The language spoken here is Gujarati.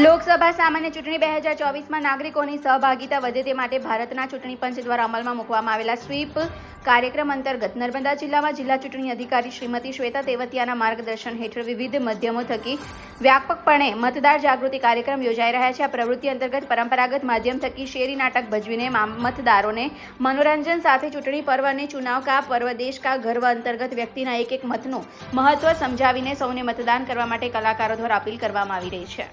લોકસભા સામાન્ય ચૂંટણી બે હજાર ચોવીસમાં નાગરિકોની સહભાગિતા વધે તે માટે ભારતના ચૂંટણી પંચ દ્વારા અમલમાં મૂકવામાં આવેલા સ્વીપ કાર્યક્રમ અંતર્ગત નર્મદા જિલ્લામાં જિલ્લા ચૂંટણી અધિકારી શ્રીમતી શ્વેતા તેવતિયાના માર્ગદર્શન હેઠળ વિવિધ માધ્યમો થકી વ્યાપકપણે મતદાર જાગૃતિ કાર્યક્રમ યોજાઈ રહ્યા છે. આ પ્રવૃત્તિ અંતર્ગત પરંપરાગત માધ્યમ થકી શેરી નાટક ભજવીને મતદારોને મનોરંજન સાથે ચૂંટણી પર્વ અને ચુનાવ કા પર્વ, દેશ કા ગર્વ અંતર્ગત વ્યક્તિના એક એક મતનું મહત્વ સમજાવીને સૌને મતદાન કરવા માટે કલાકારો દ્વારા અપીલ કરવામાં આવી રહી છે.